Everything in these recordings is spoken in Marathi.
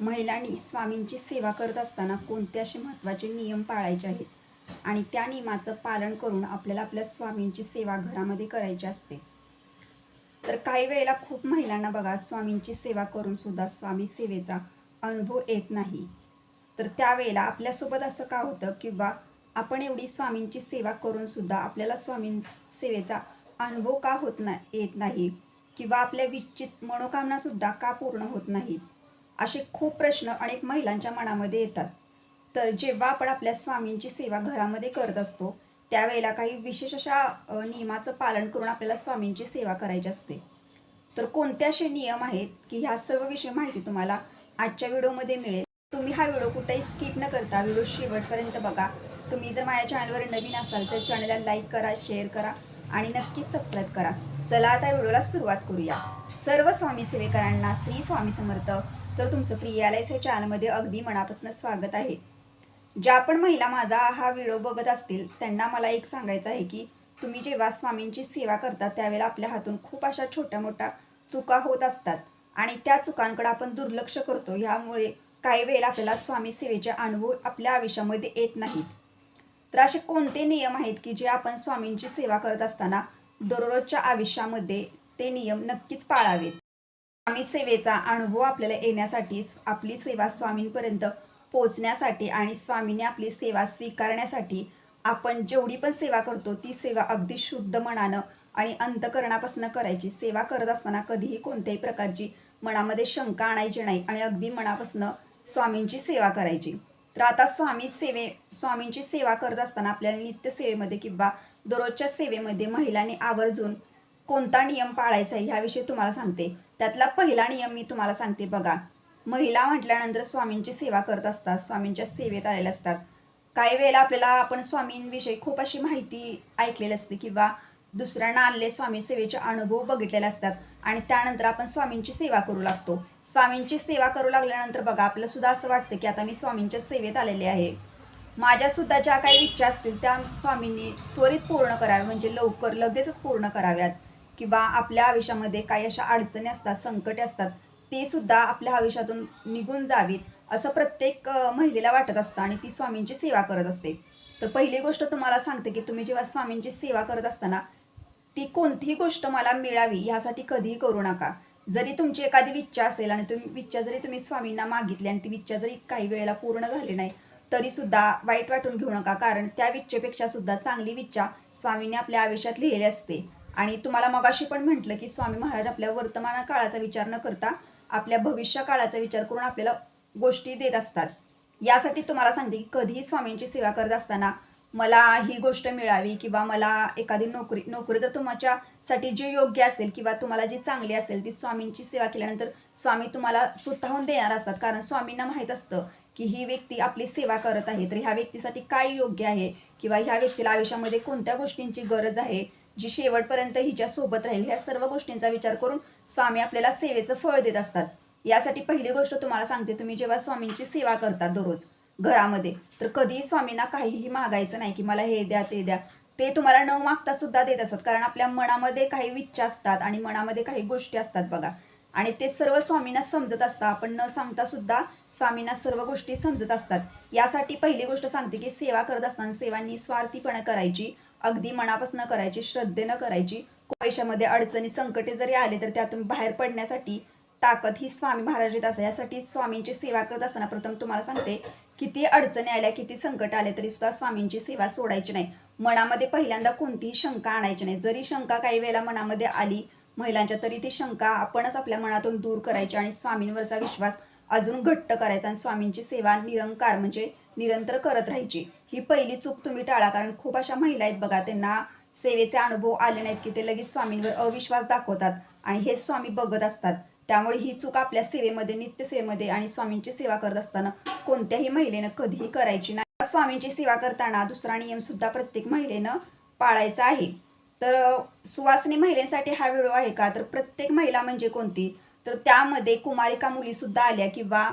महिलांनी स्वामींची सेवा करत असताना कोणते असे महत्त्वाचे नियम पाळायचे आहेत? आणि त्या नियमाचं पालन करून आपल्याला आपल्या स्वामींची सेवा घरामध्ये करायची असते. तर काही वेळेला खूप महिलांना बघा स्वामींची सेवा करून सुद्धा स्वामी सेवेचा अनुभव येत नाही. तर त्यावेळेला आपल्यासोबत असं का होतं? किंवा आपण एवढी स्वामींची सेवा करून सुद्धा आपल्याला स्वामी सेवेचा अनुभव का होत नाही येत नाही? किंवा आपल्या विच्छित मनोकामनासुद्धा का पूर्ण होत नाहीत? असे खूप प्रश्न अनेक महिलांच्या मनामध्ये येतात. तर जेव्हा आपण आपल्या स्वामींची सेवा घरामध्ये करत असतो त्यावेळेला काही विशेष अशा नियमाचं पालन करून आपल्याला स्वामींची सेवा करायची असते. तर कोणते असे नियम आहेत की ह्या सर्व विषयी माहिती तुम्हाला आजच्या व्हिडिओमध्ये मिळेल. तुम्ही हा व्हिडिओ कुठेही स्किप न करता व्हिडिओ शेवटपर्यंत बघा. तुम्ही जर माझ्या चॅनलवर नवीन असाल तर चॅनलला लाईक करा शेअर करा आणि नक्कीच सबस्क्राईब करा. चला आता व्हिडिओला सुरुवात करूया. सर्व स्वामी सेवेकरांना श्री स्वामी समर्थ. तर तुमचं प्रियालायस या चॅनलमध्ये अगदी मनापासून स्वागत आहे. ज्या पण महिला माझा हा व्हिडिओ बघत असतील त्यांना मला एक सांगायचं आहे की तुम्ही जेव्हा स्वामींची सेवा करता त्यावेळेला आपल्या हातून खूप अशा छोट्या मोठ्या चुका होत असतात. आणि त्या चुकांकडे आपण दुर्लक्ष करतो. ह्यामुळे काही वेळेला आपल्याला स्वामी सेवेचे अनुभव आपल्या आयुष्यामध्ये येत नाहीत. तर असे कोणते नियम आहेत की जे आपण स्वामींची सेवा करत असताना दररोजच्या आयुष्यामध्ये ते नियम नक्कीच पाळावेत? स्वामी सेवेचा अनुभव आपल्याला येण्यासाठी आपली सेवा स्वामींपर्यंत पोचण्यासाठी आणि स्वामीने आपली सेवा स्वीकारण्यासाठी आपण जेवढी पण सेवा करतो ती सेवा अगदी शुद्ध मनानं आणि अंतकरणापासून करायची. सेवा करत असताना कधीही कोणत्याही प्रकारची मनामध्ये शंका आणायची नाही आणि अगदी मनापासून स्वामींची सेवा करायची. तर आता स्वामी सेवे स्वामींची सेवा करत असताना आपल्याला नित्य सेवेमध्ये किंवा दररोजच्या सेवेमध्ये महिलांनी आवर्जून कोणता नियम पाळायचा आहे ह्याविषयी तुम्हाला सांगते. त्यातला पहिला नियम मी तुम्हाला सांगते बघा. महिला म्हटल्यानंतर स्वामींची सेवा करत असतात स्वामींच्या सेवेत आलेल्या असतात. काही वेळेला आपल्याला आपण स्वामींविषयी खूप अशी माहिती ऐकलेली असते किंवा दुसऱ्यांना आणले स्वामी सेवेचे अनुभव बघितलेले असतात आणि त्यानंतर आपण स्वामींची सेवा करू लागतो. स्वामींची सेवा करू लागल्यानंतर बघा आपलं सुद्धा असं वाटतं की आता मी स्वामींच्या सेवेत आलेले आहे. माझ्यासुद्धा ज्या काही इच्छा असतील त्या स्वामींनी त्वरित पूर्ण कराव्या म्हणजे लवकर लगेचच पूर्ण कराव्यात. किंवा आपल्या आयुष्यामध्ये काही अशा अडचणी असतात संकटे असतात ते सुद्धा आपल्या आयुष्यातून निघून जावीत असं प्रत्येक महिलेला वाटत असतं आणि ती स्वामींची सेवा करत असते. तर पहिली गोष्ट तुम्हाला सांगते की तुम्ही जेव्हा स्वामींची सेवा करत असताना ती कोणतीही गोष्ट मला मिळावी ह्यासाठी कधीही करू नका. जरी तुमची एखादी इच्छा असेल आणि तुम्ही इच्छा जरी तुम्ही स्वामींना मागितली आणि ती इच्छा जरी काही वेळेला पूर्ण झाली नाही तरी सुद्धा वाईट वाटून घेऊ नका. कारण त्या विच्छेपेक्षा सुद्धा चांगली विच्छा स्वामींनी आपल्या आयुष्यात लिहिली असते. आणि तुम्हाला मगाशी पण म्हटलं की स्वामी महाराज आपल्या वर्तमान काळाचा विचार न करता आपल्या भविष्य काळाचा विचार करून आपल्याला गोष्टी देत असतात. यासाठी तुम्हाला सांगते की कधीही स्वामींची सेवा करत असताना मला ही गोष्ट मिळावी किंवा मला एखादी नोकरी नोकरी तर तुमच्यासाठी जी योग्य असेल किंवा तुम्हाला जी चांगली असेल ती स्वामींची सेवा केल्यानंतर स्वामी तुम्हाला स्वतःहून देणार असतात. कारण स्वामींना माहीत असतं की ही व्यक्ती आपली सेवा करत आहे. तर ह्या व्यक्तीसाठी काय योग्य आहे? किंवा ह्या व्यक्तीला आयुष्यामध्ये कोणत्या गोष्टींची गरज आहे? जी शेवटपर्यंत हिच्या सोबत राहील ह्या सर्व गोष्टींचा विचार करून स्वामी आपल्याला सेवेचं फळ देत असतात. यासाठी पहिली गोष्ट तुम्हाला सांगते तुम्ही जेव्हा स्वामींची सेवा करता दररोज घरामध्ये तर कधीही स्वामींना काहीही मागायचं नाही की मला हे द्या ते द्या. ते तुम्हाला न मागता सुद्धा देत असतात कारण आपल्या मनामध्ये काही विच्छा असतात आणि मनामध्ये काही गोष्टी असतात बघा. आणि ते सर्व स्वामींना समजत असतं आपण न सांगता सुद्धा स्वामींना सर्व गोष्टी समजत असतात. यासाठी पहिली गोष्ट सांगते की सेवा करत असताना सेवांनी स्वार्थीपणे करायची. अगदी मनापासून करायची श्रद्धेनं करायची. पैशामध्ये अडचणी संकटे जरी आले तर त्यातून बाहेर पडण्यासाठी ताकद ही स्वामी महाराज देत यासाठी स्वामींची सेवा करत असताना प्रथम तुम्हाला सांगते किती अडचणी आल्या किती संकट आले तरी सुद्धा स्वामींची सेवा सोडायची नाही. मनामध्ये पहिल्यांदा कोणतीही शंका आणायची नाही. जरी शंका काही वेळेला मनामध्ये आली महिलांच्या तरी ती शंका आपणच आपल्या मनातून दूर करायची आणि स्वामींवरचा विश्वास अजून घट्ट करायचा आणि स्वामींची सेवा निरंकार म्हणजे निरंतर करत राहायची. ही पहिली चूक तुम्ही टाळा कारण खूप अशा महिला आहेत बघा त्यांना सेवेचे अनुभव आले नाहीत की ते लगेच स्वामींवर अविश्वास दाखवतात आणि हेच स्वामी बघत असतात. त्यामुळे ही चूक आपल्या सेवेमध्ये नित्य सेवेमध्ये आणि स्वामींची सेवा करत असताना कोणत्याही महिलेनं कधीही करायची नाही. स्वामींची सेवा करताना दुसरा नियम सुद्धा प्रत्येक महिलेनं पाळायचा आहे. तर सुवासनी सुवासिनी हा व्हिडिओ आहे का? तर प्रत्येक महिला म्हणजे कोणती? तर त्यामध्ये कुमारिका मुली सुद्धा आल्या किंवा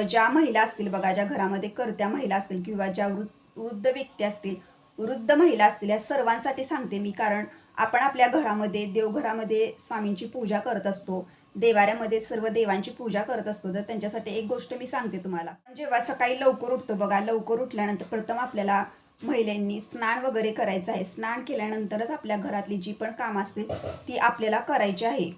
ज्या महिला असतील बघा ज्या घरामध्ये करत्या महिला असतील किंवा ज्या वृद्ध वृद्ध व्यक्ती असतील वृद्ध महिला असतील या सर्वांसाठी सांगते मी कारण आपण आपल्या घरामध्ये देवघरामध्ये स्वामींची पूजा करत असतो देवाऱ्यामध्ये सर्व देवांची पूजा करत असतो तर त्यांच्यासाठी एक गोष्ट मी सांगते तुम्हाला. जेव्हा सकाळी लवकर उठतो बघा लवकर उठल्यानंतर प्रथम आपल्याला महिलांनी स्नान वगैरे करायचं आहे. स्नान केल्यानंतरच आपल्या घरातली जी पण कामं असतील ती आपल्याला करायची आहे.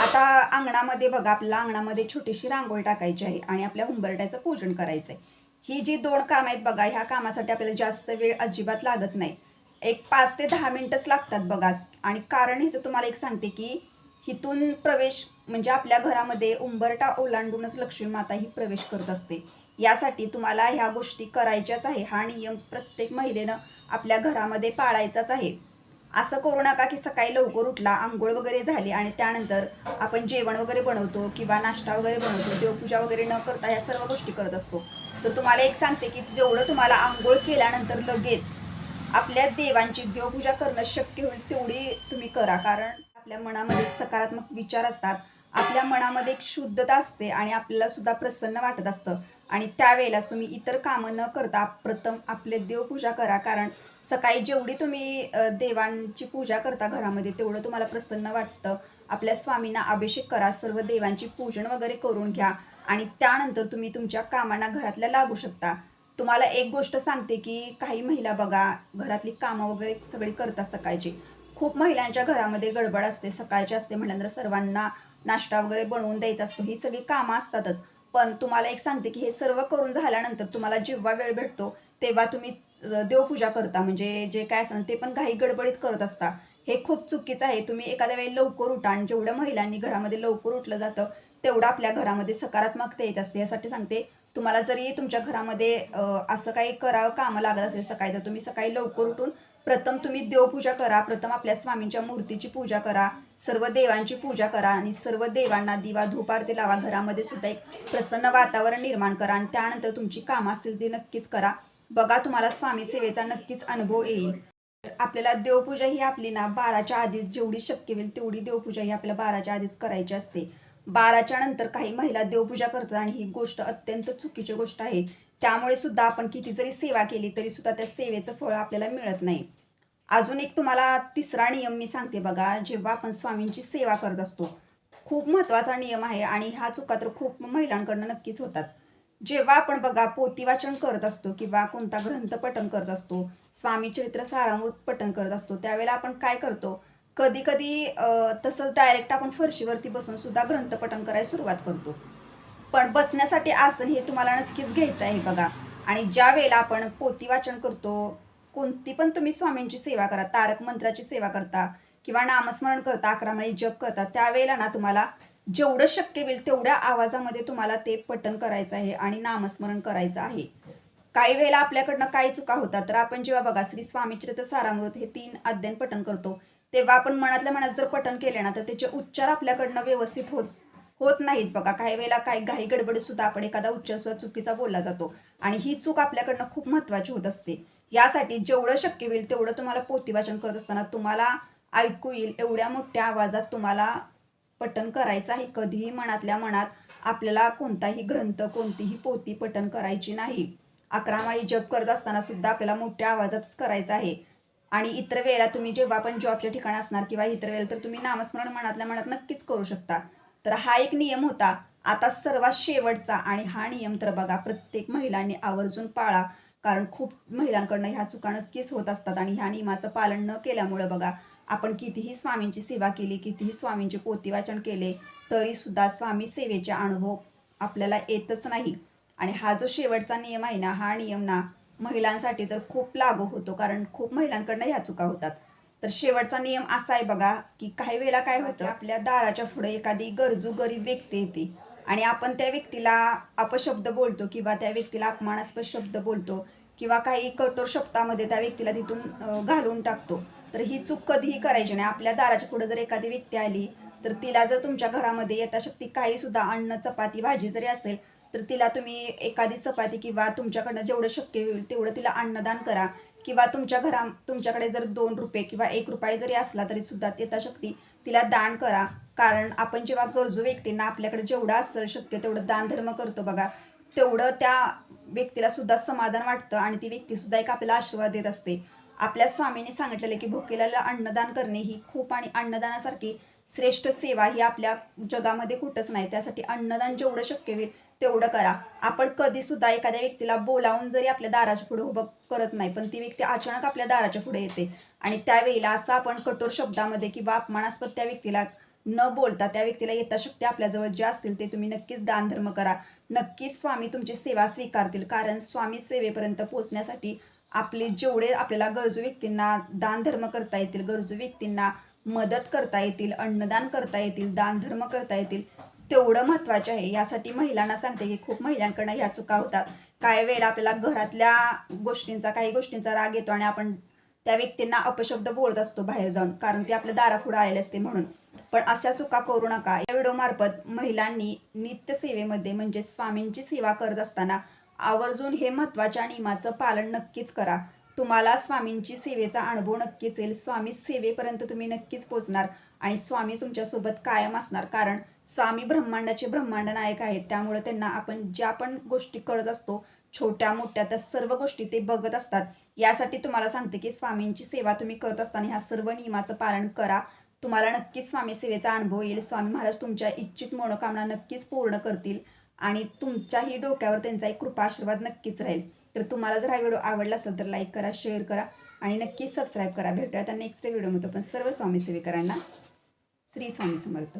आता अंगणामध्ये बघा आपल्याला अंगणामध्ये छोटीशी रांगोळी टाकायची आहे आणि आपल्या उंबरट्याचं पूजन करायचं आहे ही जी दोन कामं आहेत बघा ह्या कामासाठी आपल्याला जास्त वेळ अजिबात लागत नाही. एक पाच ते दहा मिनटंच लागतात बघा. आणि कारण ह्याचं तुम्हाला एक सांगते की हिथून प्रवेश म्हणजे आपल्या घरामध्ये उंबरटा ओलांडूनच लक्ष्मी माता ही प्रवेश करत असते. यासाठी तुम्हाला ह्या गोष्टी करायच्याच आहे. हा नियम प्रत्येक महिलेनं आपल्या घरामध्ये पाळायचाच आहे. असं करू नका की सकाळी लवकर उठला आंघोळ वगैरे झाली आणि त्यानंतर आपण जेवण वगैरे बनवतो किंवा नाश्ता वगैरे बनवतो देवपूजा वगैरे न करता या सर्व गोष्टी करत असतो. तर तुम्हाला एक सांगते की जेवढं तुम्हाला आंघोळ केल्यानंतर लगेच आपल्या देवांची देवपूजा करणं शक्य होईल तेवढी तुम्ही करा. कारण आपल्या मनामध्ये एक सकारात्मक विचार असतात. आपल्या मनामध्ये एक शुद्धता असते आणि आपल्याला सुद्धा प्रसन्न वाटत असतं. आणि त्यावेळेलाच तुम्ही इतर कामं न करता प्रथम आपले देवपूजा करा. कारण सकाळी जेवढी तुम्ही देवांची पूजा करता घरामध्ये तेवढं तुम्हाला प्रसन्न वाटतं. आपल्या स्वामींना अभिषेक करा सर्व देवांची पूजन वगैरे करून घ्या. आणि त्यानंतर तुम्ही तुमच्या कामांना घरातल्या लागू शकता. तुम्हाला एक गोष्ट सांगते की काही महिला बघा घरातली कामं वगैरे सगळी करतात सकाळची. खूप महिलांच्या घरामध्ये गडबड असते सकाळची असते म्हटल्यानंतर सर्वांना नाश्ता वगैरे बनवून द्यायचा असतो. ही सगळी कामं असतातच. पण तुम्हाला एक सांगते की हे सर्व करून झाल्यानंतर तुम्हाला जेव्हा वेळ भेटतो तेव्हा तुम्ही देवपूजा करता. म्हणजे जे काय असं ते पण काही गडबडीत करत असता. हे खूप चुकीचं आहे. तुम्ही एखाद्या वेळी लवकर उठा आणि जेवढ्या महिलांनी घरामध्ये लवकर उठलं जातं तेवढं आपल्या घरामध्ये सकारात्मकता येत असते. यासाठी सांगते तुम्हाला जरी तुमच्या घरामध्ये असं काही करावं कामं लागत असेल सकाळी तर तुम्ही सकाळी लवकर उठून प्रथम तुम्ही देवपूजा करा प्रथम आपल्या स्वामींच्या मूर्तीची पूजा करा सर्व देवांची पूजा करा आणि सर्व देवांना दिवा धूप लावा. घरामध्ये सुद्धा एक प्रसन्न वातावरण निर्माण करा आणि त्यानंतर तुमची कामं असतील ती नक्कीच करा. बघा तुम्हाला स्वामी सेवेचा नक्कीच अनुभव येईल. आपल्याला देवपूजा ही आपली ना बाराच्या आधीच जेवढी शक्य होईल तेवढी देवपूजा ही आपल्याला बाराच्या आधीच करायची असते. बाराच्या नंतर काही महिला देवपूजा करतात आणि ही गोष्ट अत्यंत चुकीची गोष्ट आहे. त्यामुळे सुद्धा आपण किती जरी सेवा केली तरी सुद्धा त्या सेवेचं फळ आपल्याला मिळत नाही. अजून एक तुम्हाला तिसरा नियम मी सांगते बघा जेव्हा आपण स्वामींची सेवा करत असतो खूप महत्त्वाचा नियम आहे आणि ह्या चुका तर खूप महिलांकडनं नक्कीच होतात. जेव्हा आपण बघा पोती वाचन करत असतो किंवा कोणता ग्रंथ पठण करत असतो स्वामी चरित्र सारामृत पठण करत असतो त्यावेळेला आपण काय करतो? कधी कधी तसंच डायरेक्ट आपण फरशीवरती बसून सुद्धा ग्रंथपठण करायला सुरुवात करतो. पण बसण्यासाठी आसन हे तुम्हाला नक्कीच घ्यायचं आहे बघा. आणि ज्या वेळेला आपण पोती वाचन करतो कोणती पण तुम्ही स्वामींची सेवा करा तारक मंत्राची सेवा करता किंवा नामस्मरण करता अकरामाळी जप करता त्यावेळेला ना तुम्हाला जेवढं शक्य होईल तेवढ्या आवाजामध्ये तुम्हाला ते पठण करायचं आहे आणि नामस्मरण करायचं आहे. काही वेळेला आपल्याकडनं काही चुका होतात तर आपण जेव्हा बघा श्री स्वामीचरित्र सारामृत हे तीन अध्ययन पठण करतो तेव्हा आपण मनातल्या मनात जर पठण केले ना तर त्याचे उच्चार आपल्याकडनं व्यवस्थित होत होत नाहीत बघा. काही वेळेला काही घाई गडबडीसुद्धा आपण एखादा उच्चार सुद्धा चुकीचा बोलला जातो. आणि ही चूक आपल्याकडनं खूप महत्त्वाची होत असते. यासाठी जेवढं शक्य होईल तेवढं तुम्हाला पोथी वाचन करत असताना तुम्हाला ऐकू येईल एवढ्या मोठ्या आवाजात तुम्हाला पठण करायचं आहे. कधीही मनातल्या मनात आपल्याला कोणताही ग्रंथ कोणतीही पोती पठण करायची नाही. अकरामाळी जप करत असताना सुद्धा आपल्याला मोठ्या आवाजातच करायचं आहे. आणि इतर वेळेला तुम्ही जेव्हा पण जॉबच्या ठिकाणी असणार किंवा इतर वेळेला तर तुम्ही नामस्मरण मनातल्या मनात नक्कीच करू शकता. तर हा एक नियम होता. आता सर्वात शेवटचा आणि हा नियम तर बघा प्रत्येक महिलांनी आवर्जून पाळा. कारण खूप महिलांकडनं ह्या चुका नक्कीच होत असतात आणि ह्या नियमाचं पालन न केल्यामुळं बघा आपण कितीही स्वामींची सेवा केली कितीही स्वामींचे पोती वाचन केले तरी सुद्धा स्वामी सेवेचे अनुभव आपल्याला येतच नाही. आणि हा जो शेवटचा नियम आहे ना हा नियम ना महिलांसाठी तर खूप लागू होतो कारण खूप महिलांकडनं ह्या चुका होतात. तर शेवटचा नियम असा आहे बघा की काही वेळेला काय होतं आपल्या दाराच्या पुढे एखादी गरजू गरीब व्यक्ती येते आणि आपण त्या व्यक्तीला अपशब्द बोलतो किंवा त्या व्यक्तीला अपमानास्पद शब्द बोलतो किंवा काही कठोर शब्दामध्ये त्या व्यक्तीला तिथून घालून टाकतो. तर ही चूक कधीही करायची नाही. आपल्या दाराच्या पुढे जर एखादी व्यक्ती आली तर तिला जर तुमच्या घरामध्ये यथाशक्ती काही सुद्धा अन्न चपाती भाजी जरी असेल तर तिला तुम्ही एखादी चपाती किंवा तुमच्याकडनं जेवढं शक्य होईल तेवढं तिला अन्नदान करा. किंवा तुमच्या घरा तुमच्याकडे जर दोन रुपये किंवा एक रुपये जरी असला तरी सुद्धा यथाशक्ती तिला दान करा. कारण आपण जेव्हा गरजू व्यक्तींना आपल्याकडे जेवढं असेल शक्य तेवढं दानधर्म करतो बघा. तेवढं त्या व्यक्तीला सुद्धा समाधान वाटतं आणि ती व्यक्ती सुद्धा एक आपल्याला आशीर्वाद देत असते. आपल्या स्वामींनी सांगितलेलं आहे की भुकेल्याला अन्नदान करणे ही खूप आणि अन्नदानासारखी श्रेष्ठ सेवा ही आपल्या जगामध्ये कुठंच नाही. त्यासाठी अन्नदान जेवढं शक्य होईल तेवढं करा. आपण कधीसुद्धा एखाद्या व्यक्तीला बोलावून जरी आपल्या दाराच्या पुढे उभं करत नाही पण ती व्यक्ती अचानक आपल्या दाराच्या पुढे येते. आणि त्यावेळेला असं आपण कठोर शब्दामध्ये किंवा अपमानास्पद त्या व्यक्तीला न बोलता त्या व्यक्तीला यथाशक्ती आपल्याजवळ जे असतील ते तुम्ही नक्कीच दानधर्म करा. नक्कीच स्वामी तुमची सेवा स्वीकारतील कारण स्वामी सेवेपर्यंत पोहोचण्यासाठी आपले जेवढे आपल्याला गरजू व्यक्तींना दानधर्म करता येतील गरजू व्यक्तींना मदत करता येतील अन्नदान करता येतील दानधर्म करता येतील तेवढं महत्त्वाचे आहे. यासाठी महिलांना सांगते की खूप महिलांकडनं ह्या चुका होतात. काही वेळेला आपल्याला घरातल्या गोष्टींचा काही गोष्टींचा राग येतो आणि आपण त्या व्यक्तींना अपशब्द बोलत असतो बाहेर जाऊन कारण ते आपल्या दारापुढे आलेले असते म्हणून. पण अशा चुका करू नका. या व्हिडिओमार्फत महिलांनी नित्यसेवेमध्ये म्हणजे स्वामींची सेवा करत असताना आवर्जून हे महत्त्वाच्या नियमाचं पालन नक्कीच करा. तुम्हाला स्वामींची सेवेचा अनुभव नक्कीच येईल. स्वामी सेवेपर्यंत तुम्ही नक्कीच पोचणार आणि स्वामी तुमच्यासोबत कायम असणार. कारण स्वामी ब्रह्मांडाचे ब्रह्मांड नायक आहेत. त्यामुळे त्यांना आपण ज्या पण गोष्टी करत असतो छोट्या मोठ्या त्या सर्व गोष्टी ते बघत असतात. यासाठी तुम्हाला सांगते की स्वामींची सेवा तुम्ही करत असताना ह्या सर्व नियमाचं पालन करा. तुम्हाला नक्कीच स्वामी सेवेचा अनुभव येईल. स्वामी महाराज तुमच्या इच्छित मनोकामना नक्कीच पूर्ण करतील. आणि तुमच्याही डोक्यावर त्यांचा एक कृपा आशीर्वाद नक्कीच राहील. तर तुम्हाला जर हा व्हिडिओ आवडला असेल तर लाईक करा शेअर करा आणि नक्कीच सबस्क्राईब करा. भेटूया आता नेक्स्ट व्हिडिओमध्ये. पण सर्व स्वामी सेवेकरांना श्री स्वामी समर्थ.